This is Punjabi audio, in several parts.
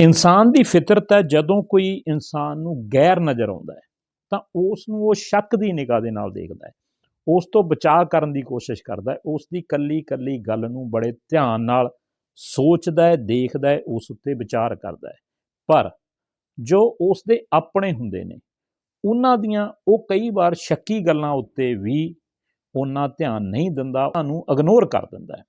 ਇਨਸਾਨ ਦੀ ਫਿਤਰਤ ਹੈ, ਜਦੋਂ ਕੋਈ ਇਨਸਾਨ ਨੂੰ ਗੈਰ ਨਜ਼ਰ ਆਉਂਦਾ ਹੈ, ਤਾਂ ਉਸ ਨੂੰ ਉਹ ਸ਼ੱਕ ਦੀ ਨਿਗਾਹ ਦੇ ਨਾਲ ਦੇਖਦਾ ਹੈ। ਉਸ ਤੋਂ ਬਚਾਅ ਕਰਨ ਦੀ ਕੋਸ਼ਿਸ਼ ਕਰਦਾ ਹੈ। ਉਸ ਦੀ ਕੱਲੀ ਕੱਲੀ ਗੱਲ ਨੂੰ ਬੜੇ ਧਿਆਨ ਨਾਲ ਸੋਚਦਾ ਹੈ, ਦੇਖਦਾ ਹੈ, ਉਸ ਉੱਤੇ ਵਿਚਾਰ ਕਰਦਾ ਹੈ। ਪਰ ਜੋ ਉਸ ਦੇ ਆਪਣੇ ਹੁੰਦੇ ਨੇ, ਉਹਨਾਂ ਦੀਆਂ ਉਹ ਕਈ ਵਾਰ ਸ਼ੱਕੀ ਗੱਲਾਂ ਉੱਤੇ ਵੀ ਉਹਨਾਂ ਧਿਆਨ ਨਹੀਂ ਦਿੰਦਾ, ਉਹਨੂੰ ਇਗਨੋਰ ਕਰ ਦਿੰਦਾ ਹੈ।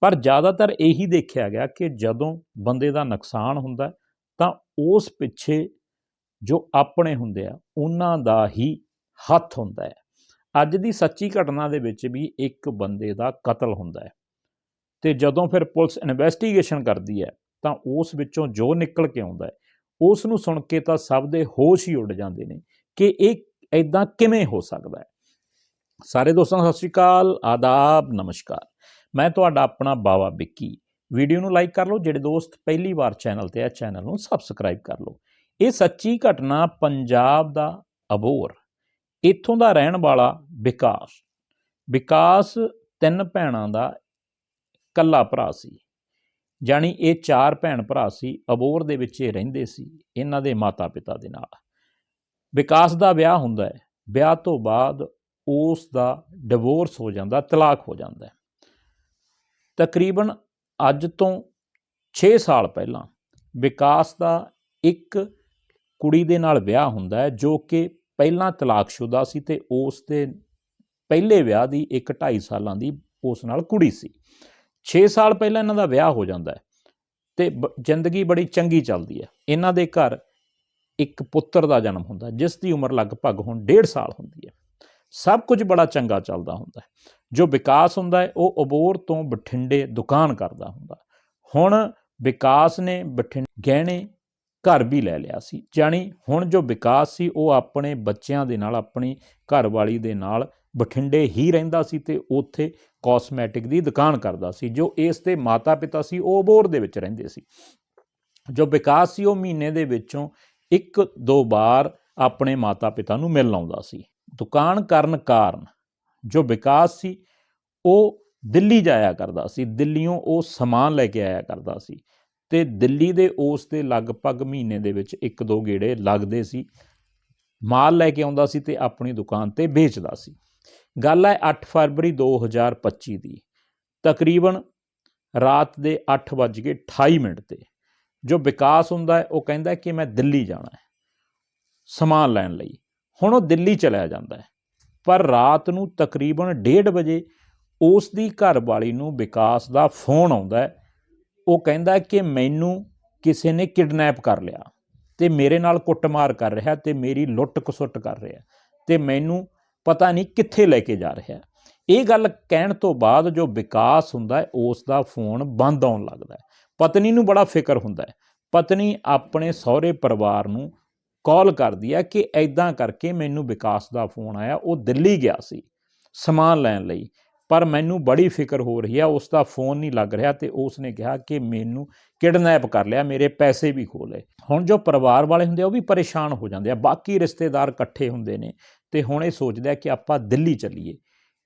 ਪਰ ਜ਼ਿਆਦਾਤਰ ਇਹੀ ਦੇਖਿਆ ਗਿਆ ਕਿ ਜਦੋਂ ਬੰਦੇ ਦਾ ਨੁਕਸਾਨ ਹੁੰਦਾ ਤਾਂ ਉਸ ਪਿੱਛੇ ਜੋ ਆਪਣੇ ਹੁੰਦੇ ਆ, ਉਹਨਾਂ ਦਾ ਹੀ ਹੱਥ ਹੁੰਦਾ ਹੈ। ਅੱਜ ਦੀ ਸੱਚੀ ਘਟਨਾ ਦੇ ਵਿੱਚ ਵੀ ਇੱਕ ਬੰਦੇ ਦਾ ਕਤਲ ਹੁੰਦਾ ਹੈ ਤੇ ਜਦੋਂ ਫਿਰ ਪੁਲਿਸ ਇਨਵੈਸਟੀਗੇਸ਼ਨ ਕਰਦੀ ਹੈ, ਤਾਂ ਉਸ ਵਿੱਚੋਂ ਜੋ ਨਿਕਲ ਕੇ ਆਉਂਦਾ ਹੈ, ਉਸ ਨੂੰ ਸੁਣ ਕੇ ਤਾਂ ਸਭ ਦੇ ਹੋਸ਼ ਹੀ ਉੱਡ ਜਾਂਦੇ ਨੇ ਕਿ ਇਹ ਐਦਾਂ ਕਿਵੇਂ ਹੋ ਸਕਦਾ ਹੈ। ਸਾਰੇ ਦੋਸਤਾਂ ਸਤਿ ਸ਼੍ਰੀ ਅਕਾਲ, ਆਦਾਬ, ਨਮਸਕਾਰ। ਮੈਂ ਤੁਹਾਡਾ ਆਪਣਾ ਬਾਵਾ ਵਿੱਕੀ। ਵੀਡੀਓ ਨੂੰ ਲਾਈਕ ਕਰ ਲਓ, ਜਿਹੜੇ ਦੋਸਤ ਪਹਿਲੀ ਵਾਰ ਚੈਨਲ ਤੇ ਆ, ਚੈਨਲ ਨੂੰ ਸਬਸਕ੍ਰਾਈਬ ਕਰ ਲਓ। ਇਹ ਸੱਚੀ ਘਟਨਾ ਪੰਜਾਬ ਦਾ ਅਬੋਰ। ਇੱਥੋਂ ਦਾ ਰਹਿਣ ਵਾਲਾ ਵਿਕਾਸ। ਵਿਕਾਸ ਤਿੰਨ ਭੈਣਾਂ ਦਾ ਕੱਲਾ ਭਰਾ ਸੀ। ਜਾਣੀ ਇਹ ਚਾਰ ਭੈਣ ਭਰਾ ਸੀ, ਅਬੋਰ ਦੇ ਵਿੱਚ ਇਹ ਰਹਿੰਦੇ ਸੀ, ਇਹਨਾਂ ਦੇ ਮਾਤਾ ਪਿਤਾ ਦੇ ਨਾਲ। ਵਿਕਾਸ ਦਾ ਵਿਆਹ ਹੁੰਦਾ ਹੈ। ਵਿਆਹ ਤੋਂ ਬਾਅਦ ਉਸ ਦਾ ਡਿਵੋਰਸ ਹੋ ਜਾਂਦਾ, ਤਲਾਕ ਹੋ ਜਾਂਦਾ ਹੈ। ਤਕਰੀਬਨ ਅੱਜ ਤੋਂ 6 ਸਾਲ ਪਹਿਲਾਂ ਵਿਕਾਸ ਦਾ ਇੱਕ ਕੁੜੀ ਦੇ ਨਾਲ ਵਿਆਹ ਹੁੰਦਾ ਹੈ, ਜੋ ਕਿ ਪਹਿਲਾਂ ਤਲਾਕਸ਼ੁਦਾ ਸੀ ਤੇ ਉਸ ਦੇ ਪਹਿਲੇ ਵਿਆਹ ਦੀ ਇੱਕ 2.5 ਸਾਲਾਂ ਦੀ ਉਸ ਨਾਲ ਕੁੜੀ ਸੀ। 6 ਸਾਲ ਪਹਿਲਾਂ ਇਹਨਾਂ ਦਾ ਵਿਆਹ ਹੋ ਜਾਂਦਾ ਹੈ ਤੇ ਬ- ਜ਼ਿੰਦਗੀ ਬੜੀ ਚੰਗੀ ਚੱਲਦੀ ਹੈ। ਇਹਨਾਂ ਦੇ ਘਰ ਇੱਕ ਪੁੱਤਰ ਦਾ ਜਨਮ ਹੁੰਦਾ ਜਿਸ ਦੀ ਉਮਰ ਲਗਭਗ ਹੁਣ 1.5 ਸਾਲ ਹੁੰਦੀ ਹੈ। ਸਭ ਕੁਝ ਬੜਾ ਚੰਗਾ ਚੱਲਦਾ ਹੁੰਦਾ ਹੈ। ਜੋ ਵਿਕਾਸ ਹੁੰਦਾ ਹੈ, ਉਹ ਅਬੋਰ ਤੋਂ ਬਠਿੰਡੇ ਦੁਕਾਨ ਕਰਦਾ ਹੁੰਦਾ ਹੁਣ ਵਿਕਾਸ ਨੇ ਬਠਿੰਡੇ ਗਹਿਣੇ ਘਰ ਵੀ ਲੈ ਲਿਆ ਸੀ। ਜਾਣੀ ਹੁਣ ਜੋ ਵਿਕਾਸ ਸੀ, ਉਹ ਆਪਣੇ ਬੱਚਿਆਂ ਦੇ ਨਾਲ, ਆਪਣੀ ਘਰਵਾਲੀ ਦੇ ਨਾਲ ਬਠਿੰਡੇ ਹੀ ਰਹਿੰਦਾ ਸੀ ਤੇ ਉੱਥੇ ਕਾਸਮੈਟਿਕ ਦੀ ਦੁਕਾਨ ਕਰਦਾ ਸੀ, ਜੋ ਇਸ ਦੇ ਮਾਤਾ ਪਿਤਾ ਸੀ, ਉਹ ਅਬੋਰ ਦੇ ਵਿੱਚ ਰਹਿੰਦੇ ਸੀ। ਜੋ ਵਿਕਾਸ ਸੀ, ਉਹ ਮਹੀਨੇ ਦੇ ਵਿੱਚੋਂ ਇੱਕ ਦੋ ਵਾਰ ਆਪਣੇ ਮਾਤਾ ਪਿਤਾ ਨੂੰ ਮਿਲਣ ਆਉਂਦਾ ਸੀ। ਦੁਕਾਨ ਕਰਨ ਕਾਰਨ ਜੋ ਵਿਕਾਸ ਸੀ, ਉਹ ਦਿੱਲੀ ਜਾਇਆ ਕਰਦਾ ਸੀ ਦਿੱਲੀੋਂ ਉਹ ਸਮਾਨ ਲੈ ਕੇ ਆਇਆ ਕਰਦਾ ਸੀ ਤੇ ਦਿੱਲੀ ਦੇ ਉਸ ਦੇ ਲਗਭਗ ਮਹੀਨੇ ਦੇ ਵਿੱਚ ਇੱਕ ਦੋ ਗੇੜੇ ਲੱਗਦੇ ਸੀ, ਮਾਲ ਲੈ ਕੇ ਆਉਂਦਾ ਸੀ ਤੇ ਆਪਣੀ ਦੁਕਾਨ ਤੇ ਵੇਚਦਾ ਸੀ। ਗੱਲ ਹੈ 8 ਫਰਵਰੀ 2025 ਦੀ, ਤਕਰੀਬਨ ਰਾਤ ਦੇ 8:28 ਮਿੰਟ ਤੇ ਜੋ ਵਿਕਾਸ ਹੁੰਦਾ ਹੈ, ਉਹ ਕਹਿੰਦਾ ਕਿ ਮੈਂ ਦਿੱਲੀ ਜਾਣਾ ਹੈ, ਸਮਾਨ ਲੈਣ ਲਈ। ਹੁਣ ਉਹ ਦਿੱਲੀ ਚਲਿਆ ਜਾਂਦਾ ਹੈ। ਪਰ ਰਾਤ ਨੂੰ ਤਕਰੀਬਨ 1:30 ਵਜੇ ਉਸ ਦੀ ਘਰਵਾਲੀ ਨੂੰ ਵਿਕਾਸ ਦਾ ਫੋਨ ਆਉਂਦਾ ਹੈ। ਉਹ ਕਹਿੰਦਾ ਕਿ ਮੈਨੂੰ ਕਿਸੇ ਨੇ ਕਿਡਨੈਪ ਕਰ ਲਿਆ ਤੇ ਮੇਰੇ ਨਾਲ ਕੁੱਟਮਾਰ ਕਰ ਰਿਹਾ ਤੇ ਮੇਰੀ ਲੁੱਟ ਖਸੁੱਟ ਕਰ ਰਿਹਾ ਤੇ ਮੈਨੂੰ ਪਤਾ ਨਹੀਂ ਕਿੱਥੇ ਲੈ ਕੇ ਜਾ ਰਿਹਾ। ਇਹ ਗੱਲ ਕਹਿਣ ਤੋਂ ਬਾਅਦ ਜੋ ਵਿਕਾਸ ਹੁੰਦਾ ਹੈ, ਉਸ ਦਾ ਫੋਨ ਬੰਦ ਆਉਣ ਲੱਗਦਾ ਹੈ। ਪਤਨੀ ਨੂੰ ਬੜਾ ਫਿਕਰ ਹੁੰਦਾ ਹੈ। ਪਤਨੀ ਆਪਣੇ ਸਹੁਰੇ ਪਰਿਵਾਰ ਨੂੰ ਕਾਲ ਕਰਦੀ ਹੈ ਕਿ ਐਦਾਂ ਕਰਕੇ ਮੈਨੂੰ ਵਿਕਾਸ ਦਾ ਫੋਨ ਆਇਆ, ਉਹ ਦਿੱਲੀ ਗਿਆ ਸੀ ਸਮਾਨ ਲੈਣ ਲਈ, ਪਰ ਮੈਨੂੰ ਬੜੀ ਫਿਕਰ ਹੋ ਰਹੀ ਹੈ ਉਸ ਦਾ ਫੋਨ ਨਹੀਂ ਲੱਗ ਰਿਹਾ ਤੇ ਉਸ ਨੇ ਕਿਹਾ ਕਿ ਮੈਨੂੰ ਕਿਡਨੈਪ ਕਰ ਲਿਆ, ਮੇਰੇ ਪੈਸੇ ਵੀ ਖੋ ਲਏ। ਹੁਣ ਜੋ ਪਰਿਵਾਰ ਵਾਲੇ ਹੁੰਦੇ ਆ, ਉਹ ਵੀ ਪਰੇਸ਼ਾਨ ਹੋ ਜਾਂਦੇ ਆ, ਬਾਕੀ ਰਿਸ਼ਤੇਦਾਰ ਇਕੱਠੇ ਹੁੰਦੇ ਨੇ ਤੇ ਹੁਣ ਇਹ ਸੋਚਦਾ ਕਿ ਆਪਾਂ ਦਿੱਲੀ ਚੱਲੀਏ।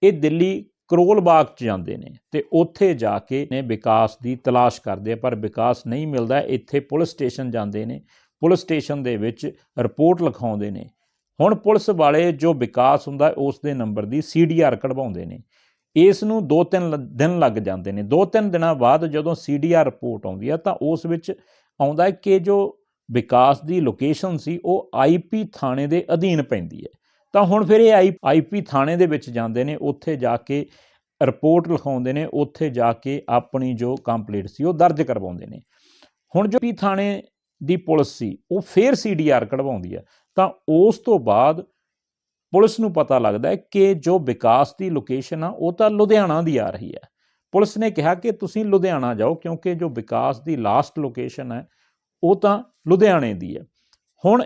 ਇਹ ਦਿੱਲੀ ਕਰੋਲ ਬਾਗ ਚ ਜਾਂਦੇ ਨੇ ਤੇ ਉੱਥੇ ਜਾ ਕੇ ਨੇ ਵਿਕਾਸ ਦੀ ਤਲਾਸ਼ ਕਰਦੇ ਪਰ ਵਿਕਾਸ ਨਹੀਂ ਮਿਲਦਾ, ਇੱਥੇ ਪੁਲਿਸ ਸਟੇਸ਼ਨ ਜਾਂਦੇ ਨੇ ਪੁਲਿਸ ਸਟੇਸ਼ਨ ਦੇ ਵਿੱਚ ਰਿਪੋਰਟ ਲਿਖਾਉਂਦੇ ਨੇ। ਹੁਣ ਪੁਲਿਸ ਵਾਲੇ ਜੋ ਵਿਕਾਸ ਹੁੰਦਾ, ਉਸ ਦੇ ਨੰਬਰ ਦੀ ਸੀਡੀਆਰ ਕਢਵਾਉਂਦੇ ਨੇ। ਇਸ ਨੂੰ 2-3 ਦਿਨ ਲੱਗ ਜਾਂਦੇ ਨੇ। 2-3 ਦਿਨਾਂ ਬਾਅਦ ਜਦੋਂ ਸੀਡੀਆਰ ਰਿਪੋਰਟ ਆਉਂਦੀ ਹੈ ਤਾਂ ਉਸ ਵਿੱਚ ਆਉਂਦਾ ਹੈ ਕਿ ਜੋ ਵਿਕਾਸ ਦੀ ਲੋਕੇਸ਼ਨ ਸੀ, ਉਹ ਆਈਪੀ ਥਾਣੇ ਦੇ ਅਧੀਨ ਪੈਂਦੀ ਹੈ। ਤਾਂ ਹੁਣ ਫਿਰ ਇਹ ਆਈਪੀ ਥਾਣੇ ਦੇ ਵਿੱਚ ਜਾਂਦੇ ਨੇ, ਉੱਥੇ ਜਾ ਕੇ ਰਿਪੋਰਟ ਲਿਖਾਉਂਦੇ ਨੇ, ਉੱਥੇ ਜਾ ਕੇ ਆਪਣੀ ਜੋ ਕੰਪਲੀਟ ਸੀ, ਉਹ ਦਰਜ ਕਰਵਾਉਂਦੇ ਨੇ। ਹੁਣ ਜੋ ਪੀ ਥਾਣੇ ਦੀ ਪੁਲਿਸ ਸੀ, ਉਹ ਫੇਰ ਸੀਡੀਆਰ ਕਢਵਾਉਂਦੀ ਹੈ। ਤਾਂ ਉਸ ਤੋਂ ਬਾਅਦ ਪੁਲਿਸ ਨੂੰ ਪਤਾ ਲੱਗਦਾ ਹੈ ਕਿ ਜੋ ਵਿਕਾਸ ਦੀ ਲੋਕੇਸ਼ਨ ਆ, ਉਹ ਤਾਂ ਲੁਧਿਆਣਾ ਦੀ ਆ ਰਹੀ ਹੈ। ਪੁਲਿਸ ਨੇ ਕਿਹਾ ਕਿ ਤੁਸੀਂ ਲੁਧਿਆਣਾ ਜਾਓ, ਕਿਉਂਕਿ ਜੋ ਵਿਕਾਸ ਦੀ ਲਾਸਟ ਲੋਕੇਸ਼ਨ ਹੈ, ਉਹ ਤਾਂ ਲੁਧਿਆਣੇ ਦੀ ਹੈ। ਹੁਣ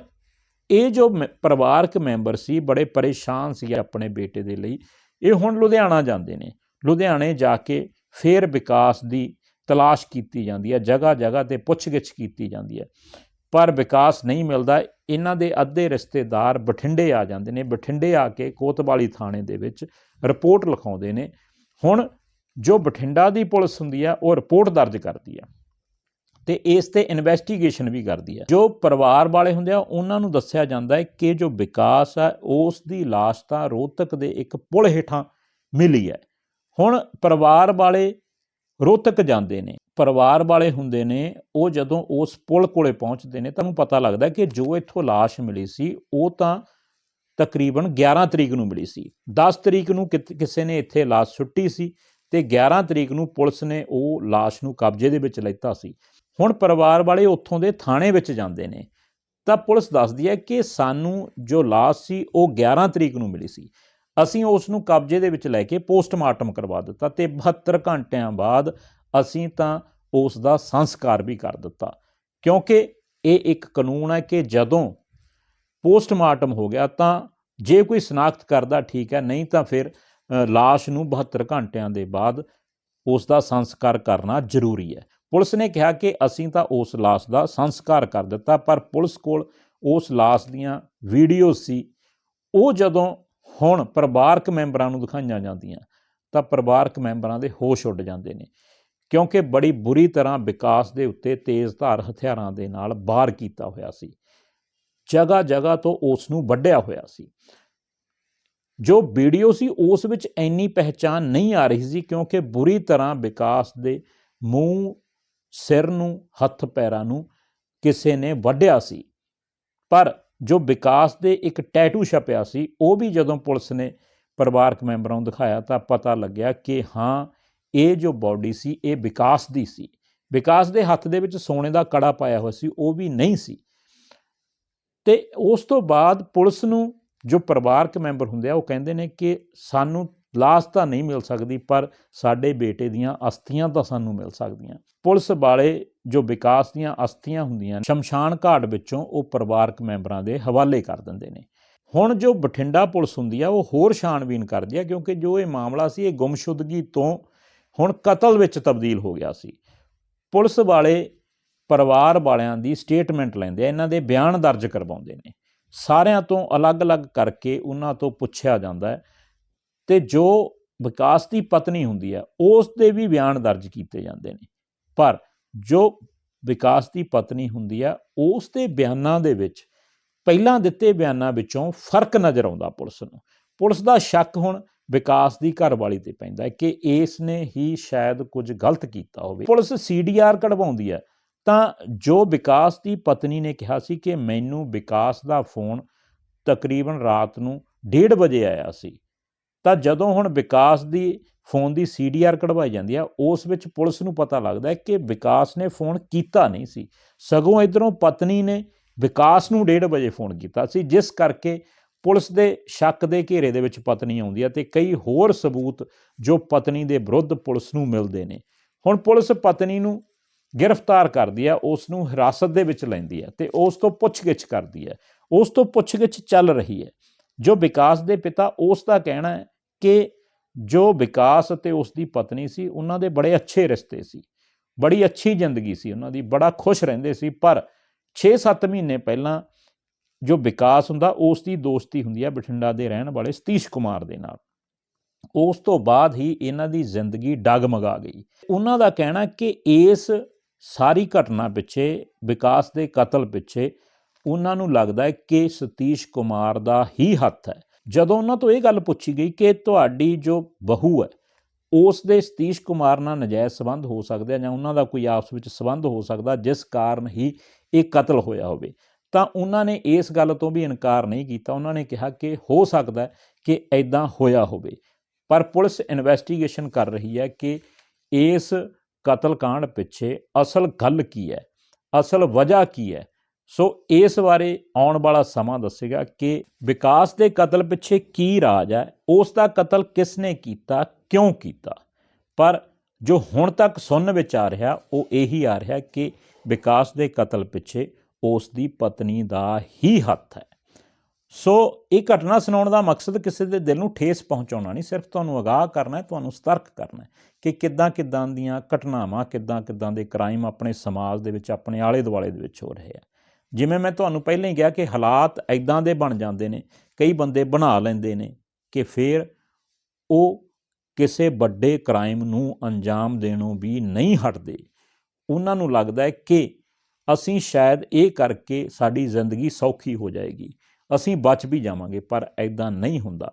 ਇਹ ਜੋ ਮ- ਪਰਿਵਾਰਕ ਮੈਂਬਰ ਸੀ, ਬੜੇ ਪਰੇਸ਼ਾਨ ਸੀ ਆਪਣੇ ਬੇਟੇ ਦੇ ਲਈ, ਇਹ ਹੁਣ ਲੁਧਿਆਣਾ ਜਾਂਦੇ ਨੇ। ਲੁਧਿਆਣੇ ਜਾ ਕੇ ਫੇਰ ਵਿਕਾਸ ਦੀ ਤਲਾਸ਼ ਕੀਤੀ ਜਾਂਦੀ ਹੈ, ਜਗ੍ਹਾ ਜਗ੍ਹਾ ਤੇ ਪੁੱਛਗਿੱਛ ਕੀਤੀ ਜਾਂਦੀ ਹੈ। ਪਰ ਵਿਕਾਸ ਨਹੀਂ ਮਿਲਦਾ, ਇਹਨਾਂ ਦੇ ਅੱਧੇ ਰਿਸ਼ਤੇਦਾਰ ਬਠਿੰਡੇ ਆ ਜਾਂਦੇ ਨੇ, ਬਠਿੰਡੇ ਆ ਕੇ ਕੋਤਵਾਲੀ ਥਾਣੇ ਦੇ ਵਿੱਚ ਰਿਪੋਰਟ ਲਿਖਾਉਂਦੇ ਨੇ। ਹੁਣ ਜੋ ਬਠਿੰਡਾ ਦੀ ਪੁਲਿਸ ਹੁੰਦੀ ਆ ਉਹ ਰਿਪੋਰਟ ਦਰਜ ਕਰਦੀ ਆ ਤੇ ਇਸ ਤੇ ਇਨਵੈਸਟੀਗੇਸ਼ਨ ਵੀ ਕਰਦੀ ਹੈ। ਜੋ ਪਰਿਵਾਰ ਵਾਲੇ ਹੁੰਦੇ ਆ, ਉਹਨਾਂ ਨੂੰ ਦੱਸਿਆ ਜਾਂਦਾ ਹੈ ਕਿ ਜੋ ਵਿਕਾਸ ਹੈ, ਉਸ ਦੀ ਲਾਸ਼ ਤਾਂ ਰੋਹਤਕ ਦੇ ਇੱਕ ਪੁਲ ਹੇਠਾਂ ਮਿਲੀ ਹੈ। ਹੁਣ ਪਰਿਵਾਰ ਵਾਲੇ ਰੋਤਕ ਜਾਂਦੇ ਨੇ, ਪਰਿਵਾਰ ਵਾਲੇ ਹੁੰਦੇ ਨੇ, ਉਹ ਜਦੋਂ ਉਸ ਪੁਲ ਕੋਲੇ ਪਹੁੰਚਦੇ ਨੇ, ਤੁਹਾਨੂੰ ਪਤਾ ਲੱਗਦਾ ਕਿ ਜੋ ਇੱਥੋਂ ਲਾਸ਼ ਮਿਲੀ ਸੀ, ਉਹ ਤਾਂ ਤਕਰੀਬਨ 11 ਤਰੀਕ ਨੂੰ ਮਿਲੀ ਸੀ। 10 ਤਰੀਕ ਨੂੰ ਕਿਤ- ਕਿਸੇ ਨੇ ਇੱਥੇ ਲਾਸ਼ ਸੁੱਟੀ ਸੀ ਤੇ 11 ਤਰੀਕ ਨੂੰ ਪੁਲਿਸ ਨੇ ਉਹ ਲਾਸ਼ ਨੂੰ ਕਬਜ਼ੇ ਦੇ ਵਿੱਚ ਲੈਤਾ ਸੀ। ਹੁਣ ਪਰਿਵਾਰ ਵਾਲੇ ਉੱਥੋਂ ਦੇ ਥਾਣੇ ਵਿੱਚ ਜਾਂਦੇ ਨੇ। ਤਾਂ ਪੁਲਿਸ ਦੱਸਦੀ ਹੈ ਕਿ ਸਾਨੂੰ ਜੋ ਲਾਸ਼ ਸੀ, ਉਹ 11 ਤਰੀਕ ਨੂੰ ਮਿਲੀ ਸੀ। ਅਸੀਂ ਉਸ ਨੂੰ ਕਬਜ਼ੇ ਦੇ ਵਿੱਚ ਲੈ ਕੇ ਪੋਸਟਮਾਰਟਮ ਕਰਵਾ ਦਿੱਤਾ ਤੇ 72 ਘੰਟਿਆਂ ਬਾਅਦ ਅਸੀਂ ਤਾਂ ਉਸ ਦਾ ਸੰਸਕਾਰ ਵੀ ਕਰ ਦਿੱਤਾ। ਕਿਉਂਕਿ ਇਹ ਇੱਕ ਕਾਨੂੰਨ ਹੈ ਕਿ ਜਦੋਂ ਪੋਸਟਮਾਰਟਮ ਹੋ ਗਿਆ ਤਾਂ ਜੇ ਕੋਈ ਸਨਾਖਤ ਕਰਦਾ ਠੀਕ ਹੈ ਨਹੀਂ ਤਾਂ ਫਿਰ ਅ, ਲਾਸ਼ ਨੂੰ 72 ਘੰਟਿਆਂ ਦੇ ਬਾਅਦ ਉਸ ਦਾ ਸੰਸਕਾਰ ਕਰਨਾ ਜ਼ਰੂਰੀ ਹੈ। ਪੁਲਿਸ ਨੇ ਕਿਹਾ ਕਿ ਅਸੀਂ ਤਾਂ ਉਸ ਲਾਸ਼ ਦਾ ਸੰਸਕਾਰ ਕਰ ਦਿੱਤਾ ਪਰ ਪੁਲਿਸ ਕੋਲ ਉਸ ਲਾਸ਼ ਦੀਆਂ ਵੀਡੀਓ ਸੀ। ਉਹ ਜਦੋਂ ਹੁਣ ਪਰਿਵਾਰਕ ਮੈਂਬਰਾਂ ਨੂੰ ਦਿਖਾਈਆਂ ਜਾਂਦੀਆਂ, ਤਾਂ ਪਰਿਵਾਰਕ ਮੈਂਬਰਾਂ ਦੇ ਹੋਸ਼ ਉੱਡ ਜਾਂਦੇ ਨੇ, ਕਿਉਂਕਿ ਬੜੀ ਬੁਰੀ ਤਰ੍ਹਾਂ ਵਿਕਾਸ ਦੇ ਉੱਤੇ ਤੇਜ਼ ਧਾਰ ਹਥਿਆਰਾਂ ਦੇ ਨਾਲ ਵਾਰ ਕੀਤਾ ਹੋਇਆ ਸੀ, ਜਗ੍ਹਾ ਜਗ੍ਹਾ ਤੋਂ ਉਸ ਨੂੰ ਵੱਢਿਆ ਹੋਇਆ ਸੀ। ਜੋ ਵੀਡੀਓ ਸੀ ਉਸ ਵਿੱਚ ਇੰਨੀ ਪਹਿਚਾਨ ਨਹੀਂ ਆ ਰਹੀ ਸੀ ਕਿਉਂਕਿ ਬੁਰੀ ਤਰ੍ਹਾਂ ਵਿਕਾਸ ਦੇ ਮੂੰਹ, ਸਿਰ ਨੂੰ, ਹੱਥ ਪੈਰਾਂ ਨੂੰ ਕਿਸੇ ਨੇ ਵੱਢਿਆ ਸੀ, ਪਰ ਜੋ ਵਿਕਾਸ ਦੇ ਇੱਕ ਟੈਟੂ ਛਪਿਆ ਸੀ, ਉਹ ਵੀ ਜਦੋਂ ਪੁਲਿਸ ਨੇ ਪਰਿਵਾਰਕ ਮੈਂਬਰਾਂ ਨੂੰ ਦਿਖਾਇਆ ਤਾਂ ਪਤਾ ਲੱਗਿਆ ਕਿ ਹਾਂ, ਇਹ ਜੋ ਬਾਡੀ ਸੀ, ਇਹ ਵਿਕਾਸ ਦੀ ਸੀ। ਵਿਕਾਸ ਦੇ ਹੱਥ ਦੇ ਵਿੱਚ ਸੋਨੇ ਦਾ ਕੜਾ ਪਾਇਆ ਹੋਇਆ ਸੀ, ਉਹ ਵੀ ਨਹੀਂ ਸੀ। ਤੇ ਉਸ ਤੋਂ ਬਾਅਦ ਪੁਲਿਸ ਨੂੰ ਜੋ ਪਰਿਵਾਰਕ ਮੈਂਬਰ ਹੁੰਦੇ ਆ, ਉਹ ਕਹਿੰਦੇ ਨੇ ਕਿ ਸਾਨੂੰ ਲਾਸ਼ ਤਾਂ ਨਹੀਂ ਮਿਲ ਸਕਦੀ, ਪਰ ਸਾਡੇ ਬੇਟੇ ਦੀਆਂ ਅਸਥੀਆਂ ਤਾਂ ਸਾਨੂੰ ਮਿਲ ਸਕਦੀਆਂ। ਪੁਲਿਸ ਵਾਲੇ ਜੋ ਵਿਕਾਸ ਦੀਆਂ ਅਸਥੀਆਂ ਹੁੰਦੀਆਂ ਸ਼ਮਸ਼ਾਨ ਘਾਟ ਵਿੱਚੋਂ ਉਹ ਪਰਿਵਾਰਕ ਮੈਂਬਰਾਂ ਦੇ ਹਵਾਲੇ ਕਰ ਦਿੰਦੇ ਨੇ। ਹੁਣ ਜੋ ਬਠਿੰਡਾ ਪੁਲਿਸ ਹੁੰਦੀ ਆ, ਉਹ ਹੋਰ ਛਾਣਬੀਨ ਕਰਦੀ ਆ, ਕਿਉਂਕਿ ਜੋ ਇਹ ਮਾਮਲਾ ਸੀ, ਇਹ ਗੁੰਮਸ਼ੁਦਗੀ ਤੋਂ ਹੁਣ ਕਤਲ ਵਿੱਚ ਤਬਦੀਲ ਹੋ ਗਿਆ ਸੀ। ਪੁਲਿਸ ਵਾਲੇ ਪਰਿਵਾਰ ਵਾਲਿਆਂ ਦੀ ਸਟੇਟਮੈਂਟ ਲੈਂਦੇ ਆ, ਇਹਨਾਂ ਦੇ ਬਿਆਨ ਦਰਜ ਕਰਵਾਉਂਦੇ ਨੇ। ਸਾਰਿਆਂ ਤੋਂ ਅਲੱਗ-ਅਲੱਗ ਕਰਕੇ ਉਹਨਾਂ ਤੋਂ ਪੁੱਛਿਆ ਜਾਂਦਾ ਹੈ ਤੇ ਜੋ ਵਿਕਾਸ ਦੀ ਪਤਨੀ ਹੁੰਦੀ ਹੈ, ਉਸ ਦੇ ਵੀ ਬਿਆਨ ਦਰਜ ਕੀਤੇ ਜਾਂਦੇ ਨੇ। ਪਰ ਜੋ ਵਿਕਾਸ ਦੀ ਪਤਨੀ ਹੁੰਦੀ ਹੈ, ਉਸ ਦੇ ਬਿਆਨਾਂ ਦੇ ਵਿੱਚ, ਪਹਿਲਾਂ ਦਿੱਤੇ ਬਿਆਨਾਂ ਵਿੱਚੋਂ ਫ਼ਰਕ ਨਜ਼ਰ ਆਉਂਦਾ ਪੁਲਿਸ ਨੂੰ। ਪੁਲਿਸ ਦਾ ਸ਼ੱਕ ਹੁਣ ਵਿਕਾਸ ਦੀ ਘਰਵਾਲੀ ਤੇ ਪੈਂਦਾ ਹੈ ਕਿ ਇਸ ਨੇ ਹੀ ਸ਼ਾਇਦ ਕੁਝ ਗਲਤ ਕੀਤਾ ਹੋਵੇ। ਪੁਲਿਸ ਸੀਡੀਆਰ ਕਢਵਾਉਂਦੀ ਹੈ। ਤਾਂ ਜੋ ਵਿਕਾਸ ਦੀ ਪਤਨੀ ਨੇ ਕਿਹਾ ਸੀ ਕਿ ਮੈਨੂੰ ਵਿਕਾਸ ਦਾ ਫੋਨ ਤਕਰੀਬਨ ਰਾਤ ਨੂੰ 1:30 ਵਜੇ ਆਇਆ ਸੀ। ਤਾਂ ਜਦੋਂ ਹੁਣ ਵਿਕਾਸ ਦੀ, ਫੋਨ ਦੀ ਸੀਡੀਆਰ ਕਢਵਾਈ ਜਾਂਦੀ ਆ, ਉਸ ਵਿੱਚ ਪੁਲਿਸ ਨੂੰ ਪਤਾ ਲੱਗਦਾ ਹੈ ਕਿ ਵਿਕਾਸ ਨੇ ਫੋਨ ਕੀਤਾ ਨਹੀਂ ਸੀ। ਸਗੋਂ ਇਧਰੋਂ ਪਤਨੀ ਨੇ ਵਿਕਾਸ ਨੂੰ 1:30 ਵਜੇ ਫੋਨ ਕੀਤਾ ਸੀ, ਜਿਸ ਕਰਕੇ ਪੁਲਿਸ ਦੇ ਸ਼ੱਕ ਦੇ ਘੇਰੇ ਦੇ ਵਿੱਚ ਪਤਨੀ ਆਉਂਦੀ ਹੈ ਤੇ ਕਈ ਹੋਰ ਸਬੂਤ ਜੋ ਪਤਨੀ ਦੇ ਵਿਰੁੱਧ ਪੁਲਿਸ ਨੂੰ ਮਿਲਦੇ ਨੇ। ਹੁਣ ਪੁਲਿਸ ਪਤਨੀ ਨੂੰ ਗ੍ਰਿਫਤਾਰ ਕਰਦੀ ਹੈ ਉਸ ਨੂੰ ਹਿਰਾਸਤ ਦੇ ਵਿੱਚ ਲੈਂਦੀ ਹੈ ਤੇ ਉਸ ਤੋਂ ਪੁੱਛਗਿੱਛ ਕਰਦੀ ਹੈ ਉਸ ਤੋਂ ਪੁੱਛਗਿੱਛ ਚੱਲ ਰਹੀ ਹੈ। ਜੋ ਵਿਕਾਸ ਦੇ ਪਿਤਾ, ਉਸ ਦਾ ਕਹਿਣਾ ਹੈ ਕਿ ਜੋ ਵਿਕਾਸ ਅਤੇ ਉਸ ਦੀ ਪਤਨੀ ਸੀ, ਉਹਨਾਂ ਦੇ ਬੜੇ ਅੱਛੇ ਰਿਸ਼ਤੇ ਸੀ। ਬੜੀ ਅੱਛੀ ਜ਼ਿੰਦਗੀ ਸੀ ਉਹਨਾਂ ਦੀ, ਬੜਾ ਖੁਸ਼ ਰਹਿੰਦੇ ਸੀ, ਪਰ 6-7 ਮਹੀਨੇ ਪਹਿਲਾਂ ਜੋ ਵਿਕਾਸ ਹੁੰਦਾ ਉਸ ਦੀ ਦੋਸਤੀ ਹੁੰਦੀ ਹੈ ਬਠਿੰਡਾ ਦੇ ਰਹਿਣ ਵਾਲੇ ਸਤੀਸ਼ ਕੁਮਾਰ ਦੇ ਨਾਲ। ਉਸ ਤੋਂ ਬਾਅਦ ਹੀ ਇਹਨਾਂ ਦੀ ਜ਼ਿੰਦਗੀ ਡਗਮਗਾ ਗਈ। ਉਹਨਾਂ ਦਾ ਕਹਿਣਾ ਕਿ ਇਸ ਸਾਰੀ ਘਟਨਾ ਪਿੱਛੇ, ਵਿਕਾਸ ਦੇ ਕਤਲ ਪਿੱਛੇ, ਉਹਨਾਂ ਨੂੰ ਲੱਗਦਾ ਹੈ ਕਿ ਸਤੀਸ਼ ਕੁਮਾਰ ਦਾ ਹੀ ਹੱਥ ਹੈ। ਜਦੋਂ ਉਹਨਾਂ ਤੋਂ ਇਹ ਗੱਲ ਪੁੱਛੀ ਗਈ ਕਿ ਤੁਹਾਡੀ ਜੋ ਬਹੂ ਹੈ, ਉਸ ਦੇ ਸਤੀਸ਼ ਕੁਮਾਰ ਨਾਲ ਨਜਾਇਜ਼ ਸਬੰਧ ਹੋ ਸਕਦੇ ਆ ਜਾਂ ਉਹਨਾਂ ਦਾ ਕੋਈ ਆਪਸ ਵਿੱਚ ਸਬੰਧ ਹੋ ਸਕਦਾ ਜਿਸ ਕਾਰਨ ਹੀ ਇਹ ਕਤਲ ਹੋਇਆ ਹੋਵੇ, ਤਾਂ ਉਹਨਾਂ ਨੇ ਇਸ ਗੱਲ ਤੋਂ ਵੀ ਇਨਕਾਰ ਨਹੀਂ ਕੀਤਾ। ਉਹਨਾਂ ਨੇ ਕਿਹਾ ਕਿ ਹੋ ਸਕਦਾ ਕਿ ਐਦਾਂ ਹੋਇਆ ਹੋਵੇ, ਪਰ ਪੁਲਿਸ ਇਨਵੈਸਟੀਗੇਸ਼ਨ ਕਰ ਰਹੀ ਹੈ ਕਿ ਇਸ ਕਤਲकांड ਪਿੱਛੇ ਅਸਲ ਗੱਲ ਕੀ ਹੈ, ਅਸਲ ਵਜ੍ਹਾ ਕੀ ਹੈ ਸੋ ਇਸ ਬਾਰੇ ਆਉਣ ਵਾਲਾ ਸਮਾਂ ਦੱਸੇਗਾ ਕਿ ਵਿਕਾਸ ਦੇ ਕਤਲ ਪਿੱਛੇ ਕੀ ਰਾਜ ਹੈ, ਉਸ ਦਾ ਕਤਲ ਕਿਸ ਨੇ ਕੀਤਾ, ਕਿਉਂ ਕੀਤਾ। ਪਰ ਜੋ ਹੁਣ ਤੱਕ ਸੁਣਨ ਵਿੱਚ ਆ ਰਿਹਾ, ਉਹ ਇਹੀ ਆ ਰਿਹਾ ਕਿ ਵਿਕਾਸ ਦੇ ਕਤਲ ਪਿੱਛੇ ਉਸ ਦੀ ਪਤਨੀ ਦਾ ਹੀ ਹੱਥ ਹੈ। ਸੋ ਇਹ ਘਟਨਾ ਸੁਣਾਉਣ ਦਾ ਮਕਸਦ ਕਿਸੇ ਦੇ ਦਿਲ ਨੂੰ ਠੇਸ ਪਹੁੰਚਾਉਣਾ ਨਹੀਂ, ਸਿਰਫ ਤੁਹਾਨੂੰ ਅਗਾਹ ਕਰਨਾ ਹੈ, ਤੁਹਾਨੂੰ ਸਤਰਕ ਕਰਨਾ ਹੈ ਕਿ ਕਿੱਦਾਂ ਕਿੱਦਾਂ ਦੀਆਂ ਘਟਨਾਵਾਂ, ਕਿੱਦਾਂ ਕਿੱਦਾਂ ਦੇ ਕ੍ਰਾਈਮ ਆਪਣੇ ਸਮਾਜ ਦੇ ਵਿੱਚ, ਆਪਣੇ ਆਲੇ ਦੁਆਲੇ ਦੇ ਵਿੱਚ ਹੋ ਰਹੇ ਆ। ਜਿਵੇਂ ਮੈਂ ਤੁਹਾਨੂੰ ਪਹਿਲਾਂ ਹੀ ਕਿਹਾ ਕਿ ਹਾਲਾਤ ਐਦਾਂ ਦੇ ਬਣ ਜਾਂਦੇ ਨੇ, ਕਈ ਬੰਦੇ ਬਣਾ ਲੈਂਦੇ ਨੇ ਕਿ ਫਿਰ ਉਹ ਕਿਸੇ ਵੱਡੇ ਕ੍ਰਾਈਮ ਨੂੰ ਅੰਜਾਮ ਦੇਣੋਂ ਵੀ ਨਹੀਂ ਹਟਦੇ। ਉਹਨਾਂ ਨੂੰ ਲੱਗਦਾ ਹੈ ਕਿ ਅਸੀਂ ਸ਼ਾਇਦ ਇਹ ਕਰਕੇ ਸਾਡੀ ਜ਼ਿੰਦਗੀ ਸੌਖੀ ਹੋ ਜਾਏਗੀ, ਅਸੀਂ ਬਚ ਵੀ ਜਾਵਾਂਗੇ, ਪਰ ਐਦਾਂ ਨਹੀਂ ਹੁੰਦਾ।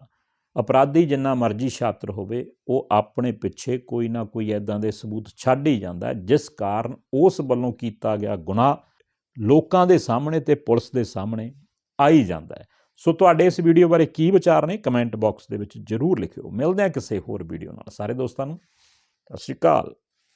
ਅਪਰਾਧੀ ਜਿੰਨਾ ਮਰਜ਼ੀ ਛਾਤਰ ਹੋਵੇ, ਉਹ ਆਪਣੇ ਪਿੱਛੇ ਕੋਈ ਨਾ ਕੋਈ ਐਦਾਂ ਦੇ ਸਬੂਤ ਛੱਡ ਹੀ ਜਾਂਦਾ ਜਿਸ ਕਾਰਨ ਉਸ ਵੱਲੋਂ ਕੀਤਾ ਗਿਆ ਗੁਨਾਹ ਲੋਕਾਂ ਦੇ ਸਾਹਮਣੇ ਤੇ ਪੁਲਿਸ ਦੇ ਸਾਹਮਣੇ ਆ ਹੀ ਜਾਂਦਾ ਹੈ। ਸੋ ਤੁਹਾਡੇ ਇਸ ਵੀਡੀਓ ਬਾਰੇ ਕੀ ਵਿਚਾਰ ਨੇ ਕਮੈਂਟ ਬਾਕਸ ਦੇ ਵਿੱਚ ਜਰੂਰ ਲਿਖਿਓ। ਮਿਲਦੇ ਹਾਂ ਕਿਸੇ ਹੋਰ ਵੀਡੀਓ ਨਾਲ। ਸਾਰੇ ਦੋਸਤਾਂ ਨੂੰ, ਸਤਿ ਸ਼੍ਰੀ ਅਕਾਲ।